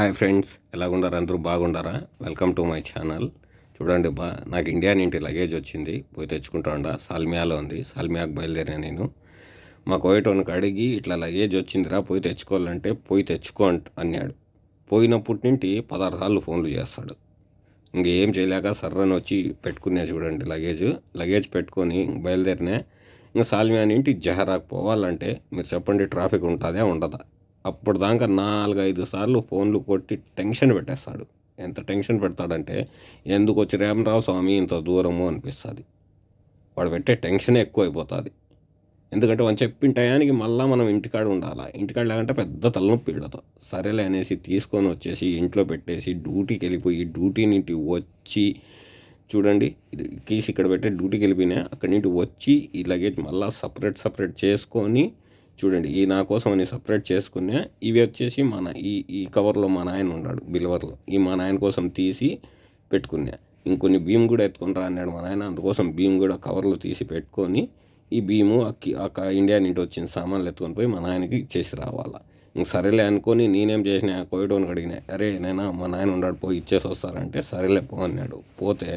Hi friends ఎలాగుండారు? అందరూ బాగుండారా? Welcome to my channel. చూడండి బా నాకు ఇండియా ఇంటి లగేజ్ వచ్చింది. పోయి తెచ్చుకుంటా ఉండా. సాల్మియాలో ఉంది. సాల్మియాకు బయలుదేరా నేను. మా కోయటోనికి అడిగి ఇట్లా లగేజ్ వచ్చిందిరా పోయి తెచ్చుకోవాలంటే పోయి తెచ్చుకో అంట- అన్నాడు. పోయినప్పటి నుండి పదహారు సార్లు ఫోన్లు చేస్తాడు. ఇంకేం చేయలేక సర్రని వచ్చి పెట్టుకునే చూడండి లగేజ్. లగేజ్ పెట్టుకొని బయలుదేరినా ఇంకా సాల్మియా నుండి జహరాకు పోవాలంటే మీరు చెప్పండి ట్రాఫిక్ ఉంటుందా ఉండదా? అప్పుడు దాకా నాలుగైదు సార్లు ఫోన్లు కొట్టి టెన్షన్ పెట్టేస్తాడు. ఎంత టెన్షన్ పెడతాడంటే ఎందుకు వచ్చి రామరావు స్వామి ఇంత దూరము? అనిపిస్తుంది. వాడు పెట్టే టెన్షన్ ఎక్కువ అయిపోతుంది. ఎందుకంటే వాళ్ళు చెప్పిన టయానికి మళ్ళీ మనం ఇంటికాడ ఉండాలి? ఇంటికాడ లేకుంటే పెద్ద తలనొప్పి వీళ్ళతో సరేలే అనేసి తీసుకొని వచ్చేసి ఇంట్లో పెట్టేసి డ్యూటీకి వెళ్ళిపోయి డ్యూటీ నుండి వచ్చి చూడండి ఇది కీస్ ఇక్కడ పెట్టే డ్యూటీకి వెళ్ళిపోయినా అక్కడి నుండి వచ్చి ఈ లగేజ్ మళ్ళీ సపరేట్ సపరేట్ చేసుకొని చూడండి ఈ నా కోసం అని సపరేట్ చేసుకునే ఇవి వచ్చేసి మన ఈ ఈ కవర్లో మా నాయన ఉన్నాడు బిల్వర్లో. ఈ మా నాయన కోసం తీసి పెట్టుకునే. ఇంకొన్ని భీమ్ కూడా ఎత్తుకొని రా అన్నాడు మా నాయన. అందుకోసం భీమ్ కూడా కవర్లో తీసి పెట్టుకొని ఈ భీము అక్కి ఆ ఇండియా నుండి వచ్చిన సామాన్లు ఎత్తుకొని పోయి మా నాయనకి ఇచ్చేసి రావాలా. ఇంక సరేలే అనుకొని నేనేం చేసిన కోయటోని అడిగినా అరే నేనా మా నాయన ఉన్నాడు పోయి ఇచ్చేసి వస్తారంటే సరేలే పో అన్నాడు. పోతే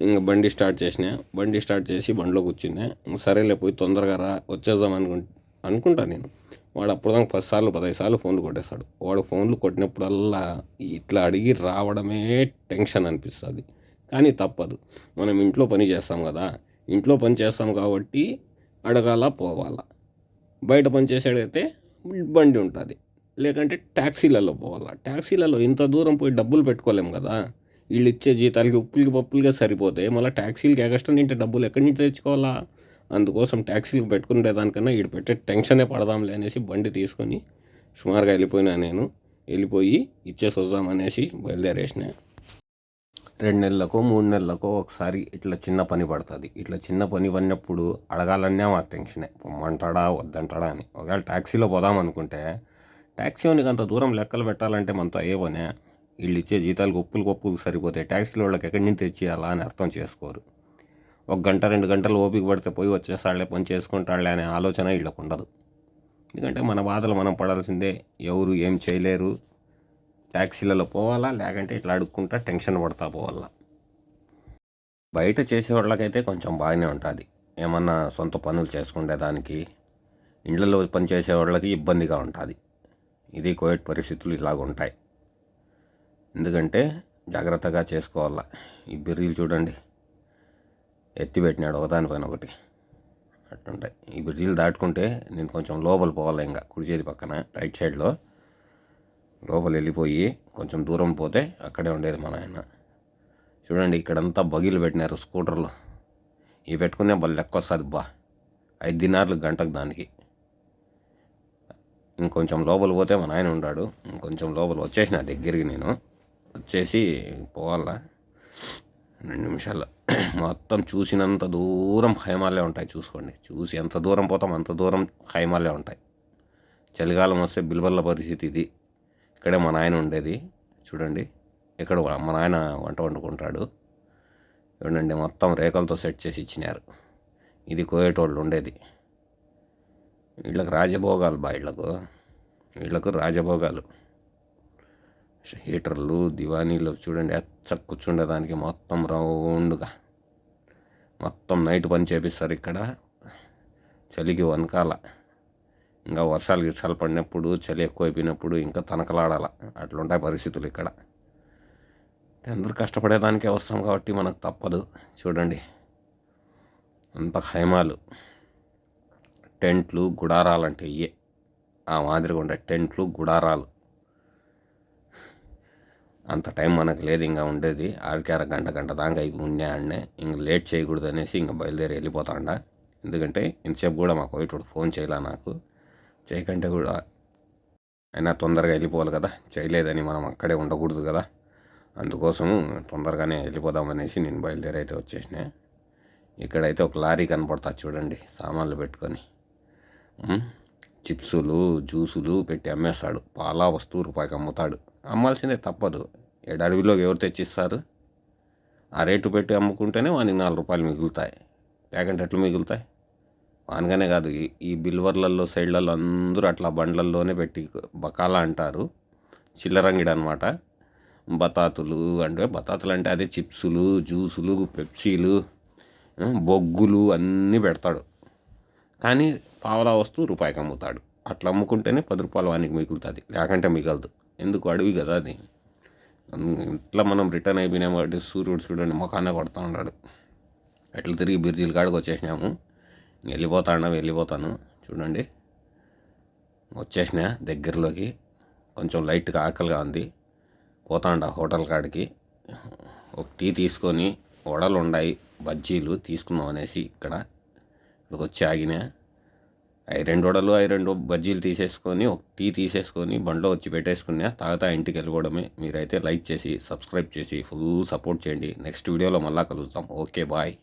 ఇంక బండి స్టార్ట్ చేసిన బండి స్టార్ట్ చేసి బండిలో కూర్చున్నా ఇంక సరేలే పోయి తొందరగా రా వచ్చేద్దాం అనుకుంటే అనుకుంటా నేను. వాడు అప్పుడు దాకా పది సార్లు పదహైదు సార్లు ఫోన్లు కొట్టేస్తాడు. వాడు ఫోన్లు కొట్టినప్పుడల్లా ఇట్లా అడిగి రావడమే టెన్షన్ అనిపిస్తుంది. కానీ తప్పదు. మనం ఇంట్లో పని చేస్తాం కదా. ఇంట్లో పని చేస్తాం కాబట్టి అడగాల పోవాలా? బయట పనిచేసేడైతే బండి ఉంటుంది. లేకంటే ట్యాక్సీలలో పోవాలా? ట్యాక్సీలలో ఇంత దూరం పోయి డబ్బులు పెట్టుకోలేం కదా. వీళ్ళు ఇచ్చే జీతాలకి ఉప్పులకి పప్పులుగా సరిపోతే మళ్ళీ ట్యాక్సీలకి ఎగస్ట్రా నింటే డబ్బులు ఎక్కడి నుంచి తెచ్చుకోవాలా? అందుకోసం ట్యాక్సీలు పెట్టుకునే దానికన్నా వీడు పెట్టే టెన్షనే పడదాంలే అనేసి బండి తీసుకొని సుమారుగా వెళ్ళిపోయినా నేను. వెళ్ళిపోయి ఇచ్చేసి వద్దామనేసి బయలుదేరేసిన. రెండు నెలలకో మూడు నెలలకో ఒకసారి ఇట్లా చిన్న పని పడుతుంది. ఇట్లా చిన్న పని పడినప్పుడు అడగాలన్నా మాకు టెన్షనే. పొమ్మంటాడా వద్దంటాడా అని. ఒకవేళ ట్యాక్సీలో పోదాం అనుకుంటే ట్యాక్సీ వానికి అంత దూరం లెక్కలు పెట్టాలంటే మనతో అయ్యే పనే. వీళ్ళు ఇచ్చే జీతాలు గొప్పులు గొప్పులు సరిపోతాయి. ట్యాక్సీలో వాళ్ళకి ఎక్కడి నుంచి తెచ్చియాలా అని అర్థం చేసుకోరు. ఒక గంట రెండు గంటలు ఓపిక పడితే పోయి వచ్చేస్తాడులే పని చేసుకుంటాడులే అనే ఆలోచన వీళ్ళకు ఉండదు. ఎందుకంటే మన బాధలు మనం పడాల్సిందే ఎవరు ఏం చేయలేరు. ట్యాక్సీలలో పోవాలా లేకంటే ఇట్లా అడుక్కుంటా టెన్షన్ పడతా పోవాలా. బయట చేసే వాళ్ళకైతే కొంచెం బాగానే ఉంటుంది. ఏమన్నా సొంత పనులు చేసుకునే దానికి ఇండ్లలో పని చేసే వాళ్ళకి ఇబ్బందిగా ఉంటుంది. ఇది కోవిడ్ పరిస్థితులు ఇలాగ ఉంటాయి. ఎందుకంటే జాగ్రత్తగా చేసుకోవాలా. ఈ బిర్రీలు చూడండి. ఎత్తిపెట్టినాడు ఒకదానిపైన ఒకటి. అట్టుంటాయి. ఈ బ్రిడ్జిలు దాటుకుంటే నేను కొంచెం లోపల పోవాలి ఇంకా కుడి చేతి పక్కన రైట్ సైడ్లో. లోపల వెళ్ళిపోయి కొంచెం దూరం పోతే అక్కడే ఉండేది మన ఆయన చూడండి ఇక్కడంతా బగీలు పెట్టినారు స్కూటర్లు. ఇవి పెట్టుకునే బల్ లెక్క వస్తుంది బా. ఐదు దినార్లు గంటకు దానికి. ఇంకొంచెం లోపల పోతే మా నాయన ఉన్నాడు ఇంకొంచెం లోపల వచ్చేసిన దగ్గరికి నేను. వచ్చేసి పోవాలా. రెండు నిమిషాలు మొత్తం చూసినంత దూరం హైమాలే ఉంటాయి చూసుకోండి. చూసి ఎంత దూరం పోతాం అంత దూరం హైమాలే ఉంటాయి. చలికాలం వస్తే బిల్బల్ల పరిస్థితి ఇది. ఇక్కడే మా నాయన ఉండేది. చూడండి ఇక్కడ మా నాయన వంట వండుకుంటాడు. చూడండి మొత్తం రేకులతో సెట్ చేసి ఇచ్చినారు. ఇది కోయేటోళ్ళు ఉండేది. వీళ్ళకి రాజభోగాలు బా వీళ్ళకు. వీళ్ళకు రాజభోగాలు. హీటర్లు దివానీలు చూడండి ఎచ్చ కూర్చుండేదానికి మొత్తం రౌండ్గా. మొత్తం నైట్ పని చేపిస్తారు ఇక్కడ. చలికి వనకాల. ఇంకా వర్షాలు గిర్షాలు పడినప్పుడు చలి ఎక్కువైపోయినప్పుడు ఇంకా తనకలాడాల. అట్లుంటాయి పరిస్థితులు ఇక్కడ. అందరూ కష్టపడేదానికే వస్తాం కాబట్టి మనకు తప్పదు. చూడండి. అంత హైమాలు. టెంట్లు గుడారాలు అంటే ఇయే. ఆ మాదిరిగా ఉండే టెంట్లు గుడారాలు. అంత టైం మనకు లేదు ఇంకా ఉండేది. ఆడికి గంట గంట దాకా అయి ఉండే ఆడనే. ఇంక లేట్ చేయకూడదు అనేసి ఇంక బయలుదేరి వెళ్ళిపోతాండ ఎందుకంటే ఇంతసేపు కూడా మాకు ఒకటి ఫోన్ చేయలే నాకు. చేయకంటే కూడా అయినా తొందరగా వెళ్ళిపోవాలి కదా. చేయలేదని మనం అక్కడే ఉండకూడదు కదా. అందుకోసం తొందరగానే వెళ్ళిపోదామనేసి నేను బయలుదేరి అయితే వచ్చేసిన. ఇక్కడైతే ఒక లారీ కనపడతా చూడండి సామాన్లు పెట్టుకొని. చిప్సులు జ్యూసులు పెట్టి అమ్మేస్తాడు. పాలా వస్తువు రూపాయికి అమ్ముతాడు. అమ్మాల్సిందే తప్పదు. ఏడు ఎవరు తెచ్చిస్తారు? ఆ రేటు పెట్టి అమ్ముకుంటేనే వానికి నాలుగు రూపాయలు మిగులుతాయి. లేకంటే ఎట్లా మిగులుతాయి? వానగానే కాదు ఈ బిల్వర్లలో సైడ్లలో అందరూ అట్లా బండ్లల్లోనే పెట్టి బకాలా అంటారు. చిల్లరంగిడి అనమాట బతాతులు అంటే బతాతులు అంటే అదే చిప్సులు జ్యూసులు పెప్సీలు బొగ్గులు అన్నీ పెడతాడు. కానీ పావలా వస్తువు రూపాయికి అమ్ముతాడు. అట్లా అమ్ముకుంటేనే పది రూపాయలు వానికి మిగులుతుంది. లేకంటే మిగలదు. ఎందుకు అడవి కదా అది? ఇట్లా మనం రిటర్న్ అయిపోయినాము కాబట్టి సూర్యుడు చూడండి ముఖానే కొడతా ఉన్నాడు. ఎట్లా తిరిగి బిర్జీల కాడికి వచ్చేసినాము. వెళ్ళిపోతాను వెళ్ళిపోతాను. చూడండి. వచ్చేసిన దగ్గరలోకి. కొంచెం లైట్గా ఆకలిగా ఉంది. పోతాండ హోటల్ కాడికి. ఒక టీ తీసుకొని వడలు ఉన్నాయి బజ్జీలు తీసుకుందాం అనేసి ఇక్కడ. ఇక్కడికి వచ్చి ఆగినా. ఐరన్ రెండు వడలు అవి బజ్జీలు తీసేసుకొని ఒక టీ తీసేసుకొని బండ్లో వచ్చి పెట్టేసుకున్నా తాగుతా ఇంటికి వెళ్ళిపోవడమే. మీరైతే లైక్ చేసి సబ్స్క్రైబ్ చేసి ఫుల్ సపోర్ట్ చేయండి. నెక్స్ట్ వీడియోలో మళ్ళా కలుస్తాం ఓకే బాయ్.